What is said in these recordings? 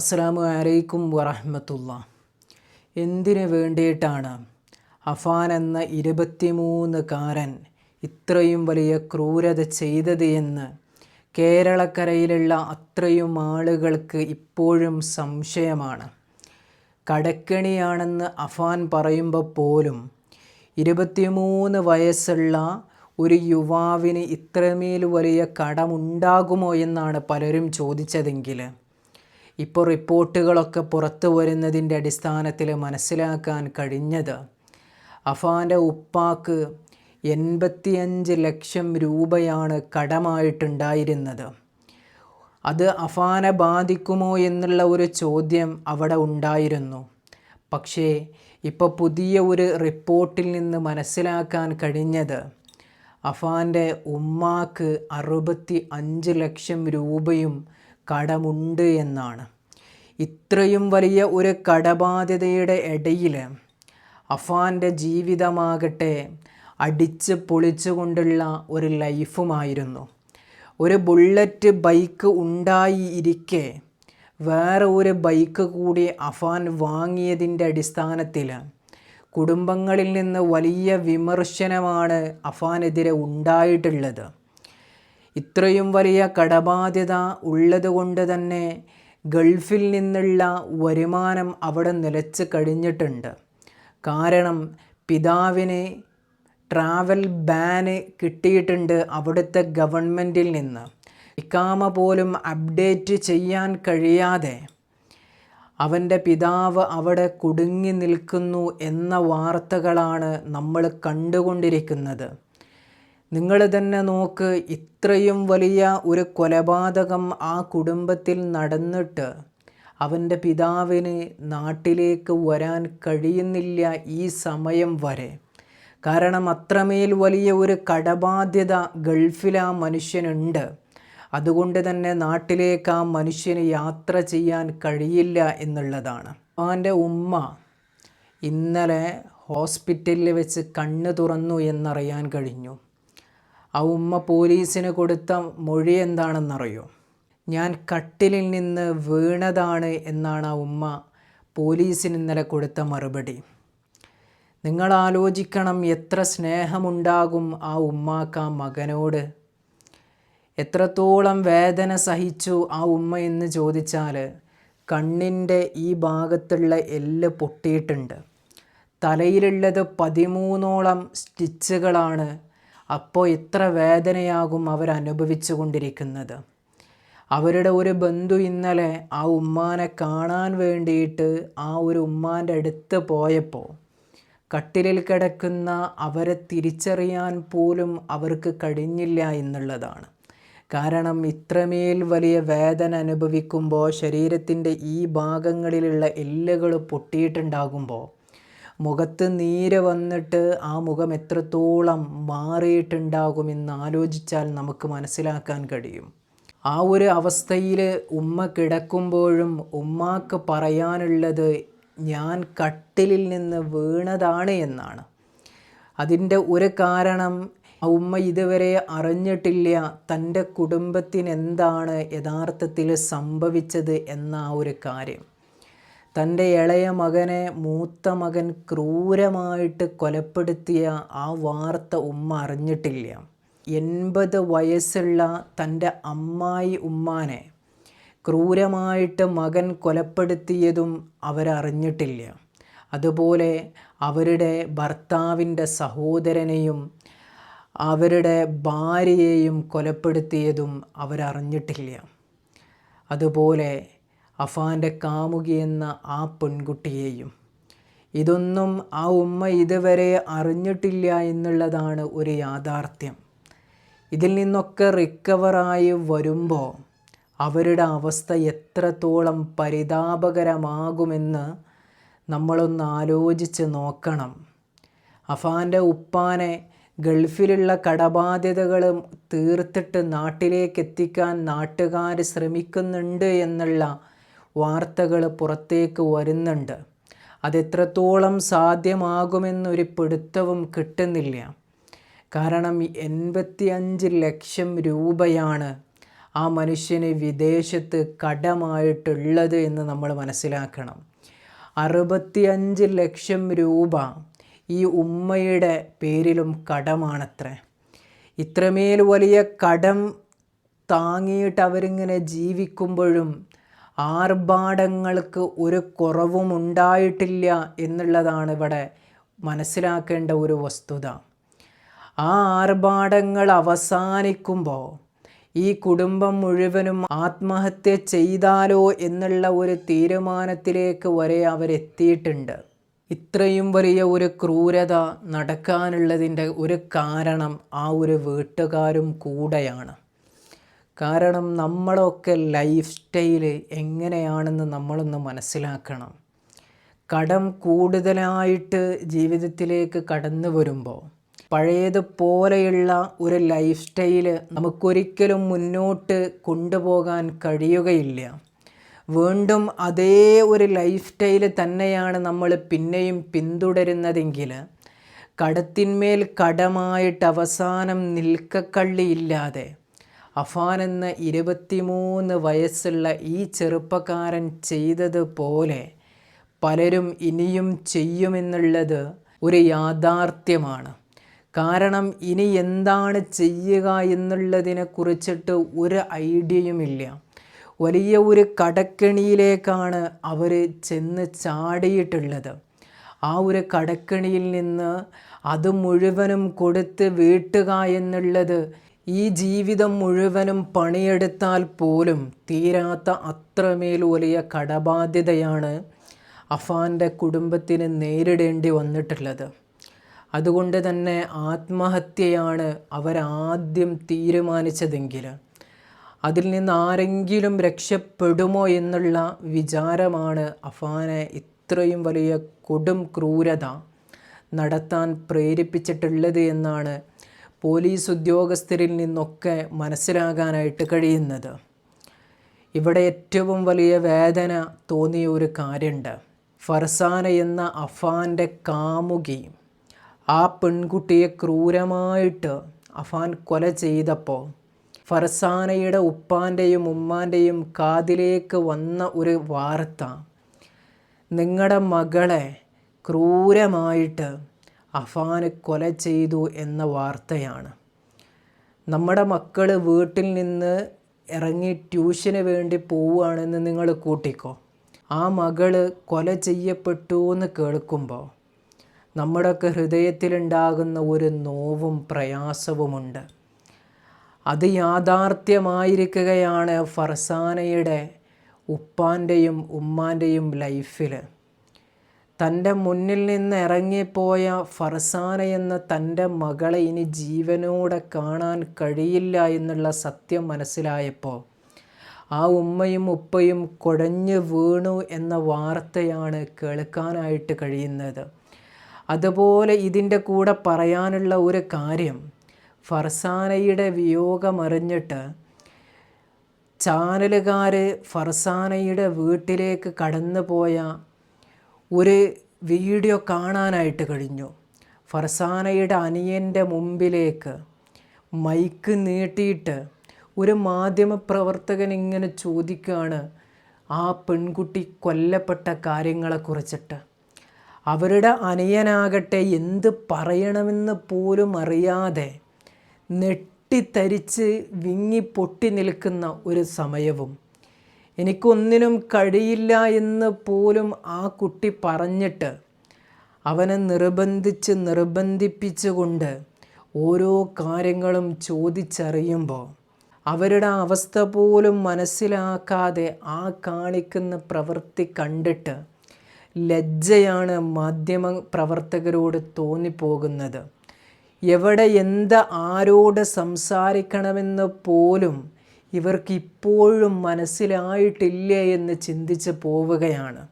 അസ്സാമു അലൈക്കും വറഹമത്തുള്ള. എന്തിനു വേണ്ടിയിട്ടാണ് അഫാൻ എന്ന ഇരുപത്തിമൂന്നുകാരൻ ഇത്രയും വലിയ ക്രൂരത ചെയ്തത് എന്ന് കേരളക്കരയിലുള്ള അത്രയും ആളുകൾക്ക് ഇപ്പോഴും സംശയമാണ്. കടക്കണിയാണെന്ന് അഫാൻ പറയുമ്പോൾ പോലും ഇരുപത്തിമൂന്ന് വയസ്സുള്ള ഒരു യുവാവിന് ഇത്രമേൽ വലിയ കടമുണ്ടാകുമോ എന്നാണ് പലരും ചോദിച്ചതെങ്കിൽ ഇപ്പോൾ റിപ്പോർട്ടുകളൊക്കെ പുറത്തു വരുന്നതിന്റെ അടിസ്ഥാനത്തിൽ മനസ്സിലാക്കാൻ കഴിഞ്ഞത് അഫാന്റെ ഉപ്പാക്ക് എൺപത്തിയഞ്ച് ലക്ഷം രൂപയാണ് കടമായിട്ടുണ്ടായിരുന്നത്. അത് അഫാനെ ബാധിക്കുമോ എന്നുള്ള ഒരു ചോദ്യം അവിടെ ഉണ്ടായിരുന്നു. പക്ഷേ ഇപ്പോൾ പുതിയ ഒരു റിപ്പോർട്ടിൽ നിന്ന് മനസ്സിലാക്കാൻ കഴിഞ്ഞത് അഫാന്റെ ഉമ്മാക്ക് അറുപത്തി അഞ്ച് ലക്ഷം രൂപയും കടമുണ്ട് എന്നാണ്. ഇത്രയും വലിയ ഒരു കടബാധ്യതയുടെ ഇടയിൽ അഫാന്റെ ജീവിതമാകട്ടെ അടിച്ച് പൊളിച്ചുകൊണ്ടുള്ള ഒരു ലൈഫുമായിരുന്നു. ഒരു ബുള്ളറ്റ് ബൈക്ക് ഉണ്ടായി ഇരിക്കെ വേറെ ഒരു ബൈക്ക് കൂടി അഫാൻ വാങ്ങിയതിന്റെ അടിസ്ഥാനത്തിൽ കുടുംബങ്ങളിൽ നിന്ന് വലിയ വിമർശനമാണ് അഫാനെതിരെ ഉണ്ടായിട്ടുള്ളത്. ഇത്രയും വലിയ കടബാധ്യത ഉള്ളതുകൊണ്ട് തന്നെ ഗൾഫിൽ നിന്നുള്ള വരുമാനം അവിടെ നിലച്ച് കഴിഞ്ഞിട്ടുണ്ട്. കാരണം പിതാവിന് ട്രാവൽ ബാന് കിട്ടിയിട്ടുണ്ട് അവിടുത്തെ ഗവൺമെന്റിൽ നിന്ന്. ഇക്കാമ പോലും അപ്ഡേറ്റ് ചെയ്യാൻ കഴിയാതെ അവന്റെ പിതാവ് അവിടെ കുടുങ്ങി നിൽക്കുന്നു എന്ന വാർത്തകളാണ് നമ്മൾ കണ്ടുകൊണ്ടിരിക്കുന്നത്. നിങ്ങൾ തന്നെ നോക്ക് ഇത്രയും വലിയ ഒരു കൊലപാതകം ആ കുടുംബത്തിൽ നടന്നിട്ട് അവന്റെ പിതാവിന് നാട്ടിലേക്ക് വരാൻ കഴിയുന്നില്ല ഈ സമയം വരെ. കാരണം അത്രമേൽ വലിയ ഒരു കടബാധ്യത ഗൾഫിൽ ആ മനുഷ്യനുണ്ട്. അതുകൊണ്ട് തന്നെ നാട്ടിലേക്ക് ആ മനുഷ്യന് യാത്ര ചെയ്യാൻ കഴിയില്ല എന്നുള്ളതാണ്. അവന്റെ ഉമ്മ ഇന്നലെ ഹോസ്പിറ്റലിൽ വെച്ച് കണ്ണ് തുറന്നു എന്നറിയാൻ കഴിഞ്ഞു. ആ ഉമ്മ പോലീസിന് കൊടുത്ത മൊഴി എന്താണെന്നറിയോ? ഞാൻ കട്ടിലിൽ നിന്ന് വീണതാണ് എന്നാണ് ആ ഉമ്മ പോലീസിന് ഇന്നലെ കൊടുത്ത മറുപടി. നിങ്ങൾ ആലോചിക്കണം എത്ര സ്നേഹമുണ്ടാകും ആ ഉമ്മാക്ക് ആ മകനോട്. എത്രത്തോളം വേദന സഹിച്ചു ആ ഉമ്മ എന്ന് ചോദിച്ചാൽ കണ്ണിന്റെ ഈ ഭാഗത്തുള്ള എല്ല് പൊട്ടിയിട്ടുണ്ട്. തലയിലുള്ളത് പതിമൂന്നോളം സ്റ്റിച്ചുകളാണ് അപ്പോൾ ഇത്ര വേദനയാകും അവരനുഭവിച്ചു കൊണ്ടിരിക്കുന്നത്. അവരുടെ ഒരു ബന്ധു ഇന്നലെ ആ ഉമ്മാനെ കാണാൻ വേണ്ടിയിട്ട് ആ ഒരു ഉമ്മാന്റെ അടുത്ത് പോയപ്പോൾ കട്ടിലിൽ കിടക്കുന്ന അവരെ തിരിച്ചറിയാൻ പോലും അവർക്ക് കഴിഞ്ഞില്ല എന്നുള്ളതാണ്. കാരണം ഇത്രമേൽ വലിയ വേദന അനുഭവിക്കുമ്പോൾ ശരീരത്തിന്റെ ഈ ഭാഗങ്ങളിലുള്ള എല്ലുകൾ പൊട്ടിയിട്ടുണ്ടാകുമ്പോൾ മുഖത്ത് നീര് വന്നിട്ട് ആ മുഖം എത്രത്തോളം മാറിയിട്ടുണ്ടാകുമെന്ന് ആലോചിച്ചാൽ നമുക്ക് മനസ്സിലാക്കാൻ കഴിയും. ആ ഒരു അവസ്ഥയിൽ ഉമ്മ കിടക്കുമ്പോഴും ഉമ്മാക്ക് പറയാനുള്ളത് ഞാൻ കട്ടിലിൽ നിന്ന് വീണതാണ് എന്നാണ്. അതിന്റെ ഒരു കാരണം ഉമ്മ ഇതുവരെ അറിഞ്ഞിട്ടില്ല തന്റെ കുടുംബത്തിന് എന്താണ് യഥാർത്ഥത്തിൽ സംഭവിച്ചത് എന്ന ഒരു കാര്യം. തന്റെ ഇളയ മകനെ മൂത്ത മകൻ ക്രൂരമായിട്ട് കൊലപ്പെടുത്തിയ ആ വാർത്ത ഉമ്മ അറിഞ്ഞിട്ടില്ല. എൺപത് വയസ്സുള്ള തന്റെ അമ്മായി ഉമ്മാനെ ക്രൂരമായിട്ട് മകൻ കൊലപ്പെടുത്തിയതും അവരറിഞ്ഞിട്ടില്ല. അതുപോലെ അവരുടെ ഭർത്താവിന്റെ സഹോദരനെയും അവരുടെ ഭാര്യയെയും കൊലപ്പെടുത്തിയതും അവരറിഞ്ഞിട്ടില്ല. അതുപോലെ അഫാന്റെ കാമുകിയെന്ന ആ പെൺകുട്ടിയെയും. ഇതൊന്നും ആ ഉമ്മ ഇതുവരെ അറിഞ്ഞിട്ടില്ല എന്നുള്ളതാണ് ഒരു യാഥാർത്ഥ്യം. ഇതിൽ നിന്നൊക്കെ റിക്കവറായി വരുമ്പോൾ അവരുടെ അവസ്ഥ എത്രത്തോളം പരിതാപകരമാകുമെന്ന് നമ്മളൊന്ന് ആലോചിച്ച് നോക്കണം. അഫാന്റെ ഉപ്പാനെ ഗൾഫിലുള്ള കടബാധ്യതകൾ തീർത്തിട്ട് നാട്ടിലേക്ക് എത്തിക്കാൻ നാട്ടുകാർ ശ്രമിക്കുന്നുണ്ട് എന്നുള്ള വാർത്തകൾ പുറത്തേക്ക് വരുന്നുണ്ട്. അതെത്രത്തോളം സാധ്യമാകുമെന്നൊരു പിടുത്തവും കിട്ടുന്നില്ല. കാരണം എൺപത്തി അഞ്ച് ലക്ഷം രൂപയാണ് ആ മനുഷ്യന് വിദേശത്ത് കടമായിട്ടുള്ളത് എന്ന് നമ്മൾ മനസ്സിലാക്കണം. അറുപത്തിയഞ്ച് ലക്ഷം രൂപ ഈ ഉമ്മയുടെ പേരിലും കടമാണത്രേ. ഇത്രമേൽ വലിയ കടം താങ്ങിയിട്ട് അവരിങ്ങനെ ജീവിക്കുമ്പോഴും ആർഭാടങ്ങൾക്ക് ഒരു കുറവും ഉണ്ടായിട്ടില്ല എന്നുള്ളതാണ് ഇവിടെ മനസ്സിലാക്കേണ്ട ഒരു വസ്തുത. ആ ആർഭാടങ്ങൾ അവസാനിക്കുമ്പോൾ ഈ കുടുംബം മുഴുവനും ആത്മഹത്യ ചെയ്താലോ എന്നുള്ള ഒരു തീരുമാനത്തിലേക്ക് വരെ അവരെത്തിയിട്ടുണ്ട്. ഇത്രയും വലിയ ഒരു ക്രൂരത നടക്കാനുള്ളതിന്റെ ഒരു കാരണം ആ ഒരു വീട്ടുകാരും കൂടെയാണ്. കാരണം നമ്മളൊക്കെ ലൈഫ് സ്റ്റൈൽ എങ്ങനെയാണെന്ന് നമ്മളൊന്ന് മനസ്സിലാക്കണം. കടം കൂടുതലായിട്ട് ജീവിതത്തിലേക്ക് കടന്നു വരുമ്പോൾ പഴയതുപോലെയുള്ള ഒരു ലൈഫ് സ്റ്റൈൽ നമുക്കൊരിക്കലും മുന്നോട്ട് കൊണ്ടുപോകാൻ കഴിയുകയില്ല. വീണ്ടും അതേ ഒരു ലൈഫ് സ്റ്റൈൽ തന്നെയാണ് നമ്മൾ പിന്നെയും പിന്തുടരുന്നതെങ്കിൽ കടത്തിന്മേൽ കടമായിട്ട് അവസാനം നിൽക്കക്കള്ളിയില്ലാതെ അഫാൻ എന്ന ഇരുപത്തിമൂന്ന് വയസ്സുള്ള ഈ ചെറുപ്പക്കാരൻ ചെയ്തതുപോലെ പലരും ഇനിയും ചെയ്യുമെന്നുള്ളത് ഒരു യാഥാർത്ഥ്യമാണ്. കാരണം ഇനി എന്താണ് ചെയ്യുക എന്നുള്ളതിനെ കുറിച്ചിട്ട് ഒരു ഐഡിയയുമില്ല. വലിയ ഒരു കടക്കെണിയിലേക്കാണ് അവർ ചെന്ന് ചാടിയിട്ടുള്ളത്. ആ ഒരു കടക്കെണിയിൽ നിന്ന് അത് മുഴുവനും കൊടുത്ത് വീട്ടുക എന്നുള്ളത് ഈ ജീവിതം മുഴുവനും പണിയെടുത്താൽ പോലും തീരാത്ത അത്രമേൽ വലിയ കടബാധ്യതയാണ് അഫാന്റെ കുടുംബത്തിന് നേരിടേണ്ടി വന്നിട്ടുള്ളത്. അതുകൊണ്ട് തന്നെ ആത്മഹത്യയാണ് അവരാദ്യം തീരുമാനിച്ചതെങ്കിൽ അതിൽ നിന്ന് ആരെങ്കിലും രക്ഷപ്പെടുമോ എന്നുള്ള വിചാരമാണ് അഫാനെ ഇത്രയും വലിയ കൊടും ക്രൂരത നടത്താൻ പ്രേരിപ്പിച്ചിട്ടുള്ളത് എന്നാണ് പോലീസ് ഉദ്യോഗസ്ഥരിൽ നിന്നൊക്കെ മനസ്സിലാകാനായിട്ട് കഴിയുന്നത്. ഇവിടെ ഏറ്റവും വലിയ വേദന തോന്നിയ ഒരു കാര്യമുണ്ട്. ഫർസാന എന്ന അഫാന്റെ കാമുകി ആ പെൺകുട്ടിയെ ക്രൂരമായിട്ട് അഫാൻ കൊല ചെയ്തപ്പോൾ ഫർസാനയുടെ ഉപ്പാന്റെയും ഉമ്മാന്റെയും കാതിലേക്ക് വന്ന ഒരു വാർത്ത നിങ്ങളുടെ മകളെ ക്രൂരമായിട്ട് അഫാന് കൊല ചെയ്തു എന്ന വാർത്തയാണ്. നമ്മുടെ മക്കൾ വീട്ടിൽ നിന്ന് ഇറങ്ങി ട്യൂഷന് വേണ്ടി പോവുകയാണെന്ന് നിങ്ങൾ കൂട്ടിക്കോ. ആ മകൾ കൊല ചെയ്യപ്പെട്ടു എന്ന് കേൾക്കുമ്പോൾ നമ്മുടെയൊക്കെ ഹൃദയത്തിലുണ്ടാകുന്ന ഒരു നോവും പ്രയാസവുമുണ്ട്. അത് യാഥാർത്ഥ്യമായിരിക്കുകയാണ് ഫർസാനയുടെ ഉപ്പാന്റെയും ഉമ്മാന്റെയും ലൈഫിൽ തന്റെ മുന്നിൽ നിന്ന് ഇറങ്ങിപ്പോയ ഫർസാന എന്ന തന്റെ മകളെ ഇനി ജീവനോടെ കാണാൻ കഴിയില്ല എന്നുള്ള സത്യം മനസ്സിലായപ്പോൾ ആ ഉമ്മയും ഉപ്പയും കുഴഞ്ഞു വീണു എന്ന വാർത്തയാണ് കേൾക്കാനായിട്ട് കഴിയുന്നത്. അതുപോലെ ഇതിന്റെ കൂടെ പറയാനുള്ള ഒരു കാര്യം ഫർസാനയുടെ വിയോഗമറിഞ്ഞിട്ട് ചാനലുകാർ ഫർസാനയുടെ വീട്ടിലേക്ക് കടന്നു പോയ ഒരു വീഡിയോ കാണാനായിട്ട് കഴിഞ്ഞു. ഫർസാനയുടെ അനിയന്റെ മുമ്പിലേക്ക് മൈക്ക് നീട്ടിയിട്ട് ഒരു മാധ്യമപ്രവർത്തകൻ ഇങ്ങനെ ചോദിക്കുകയാണ് ആ പെൺകുട്ടി കൊല്ലപ്പെട്ട കാര്യങ്ങളെക്കുറിച്ചിട്ട് അവരുടെ അനിയനാകട്ടെ എന്ത് പറയണമെന്ന് പോലും അറിയാതെ നെട്ടിത്തരിച്ച് വിങ്ങി പൊട്ടി നിൽക്കുന്ന ഒരു സമയവും എനിക്കൊന്നിനും കഴിയില്ല എന്ന് പോലും ആ കുട്ടി പറഞ്ഞിട്ട് അവനെ നിർബന്ധിച്ച് നിർബന്ധിപ്പിച്ചുകൊണ്ട് ഓരോ കാര്യങ്ങളും ചോദിച്ചറിയുമ്പോൾ അവരുടെ അവസ്ഥ പോലും മനസ്സിലാക്കാതെ ആ കാണിക്കുന്ന പ്രവൃത്തി കണ്ടിട്ട് ലജ്ജയാണ് മാധ്യമ പ്രവർത്തകരോട് തോന്നിപ്പോകുന്നത്. എവിടെ എന്ത് ആരോട് സംസാരിക്കണമെന്ന് പോലും ഇവർക്ക് ഇപ്പോഴും മനസ്സിലായിട്ടില്ല എന്ന് ചിന്തിച്ച് പോവുകയാണ്.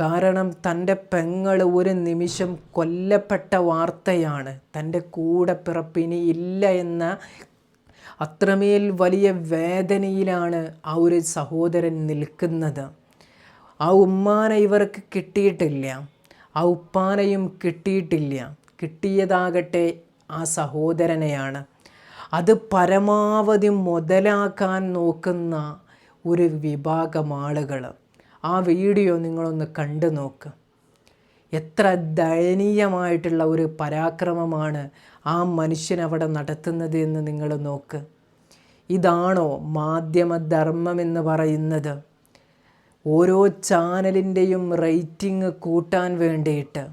കാരണം തന്റെ പെങ്ങൾ ഒരു നിമിഷം കൊല്ലപ്പെട്ട വാർത്തയാണ്. തന്റെ കൂടെ പിറപ്പിനി ഇല്ല എന്ന അത്രമേൽ വലിയ വേദനയിലാണ് ആ ഒരു സഹോദരൻ നിൽക്കുന്നത്. ആ ഉമ്മാനെ ഇവർക്ക് കിട്ടിയിട്ടില്ല. ആ ഉപ്പാനയും കിട്ടിയിട്ടില്ല. കിട്ടിയതാകട്ടെ ആ സഹോദരനെയാണ്. അത് പരമാവധി മുതലാക്കാൻ നോക്കുന്ന ഒരു വിഭാഗം ആളുകൾ. ആ വീഡിയോ നിങ്ങളൊന്ന് കണ്ടു നോക്ക്. എത്ര ദയനീയമായിട്ടുള്ള ഒരു പരാക്രമമാണ് ആ മനുഷ്യൻ അവിടെ നടത്തുന്നത് എന്ന് നിങ്ങൾ നോക്ക്. ഇതാണോ മാധ്യമധർമ്മം എന്ന് പറയുന്നത്? ഓരോ ചാനലിന്റെയും റേറ്റിംഗ് കൂട്ടാൻ വേണ്ടിയിട്ട്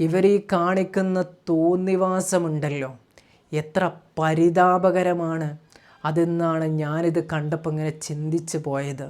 ഇവർ ഈ കാണിക്കുന്ന തോന്നിവാസമുണ്ടല്ലോ. എത്ര പരിതാപകരമാണ് അതെന്നാണ് ഞാനിത് കണ്ടപ്പോൾ ഇങ്ങനെ ചിന്തിച്ച് പോയത്.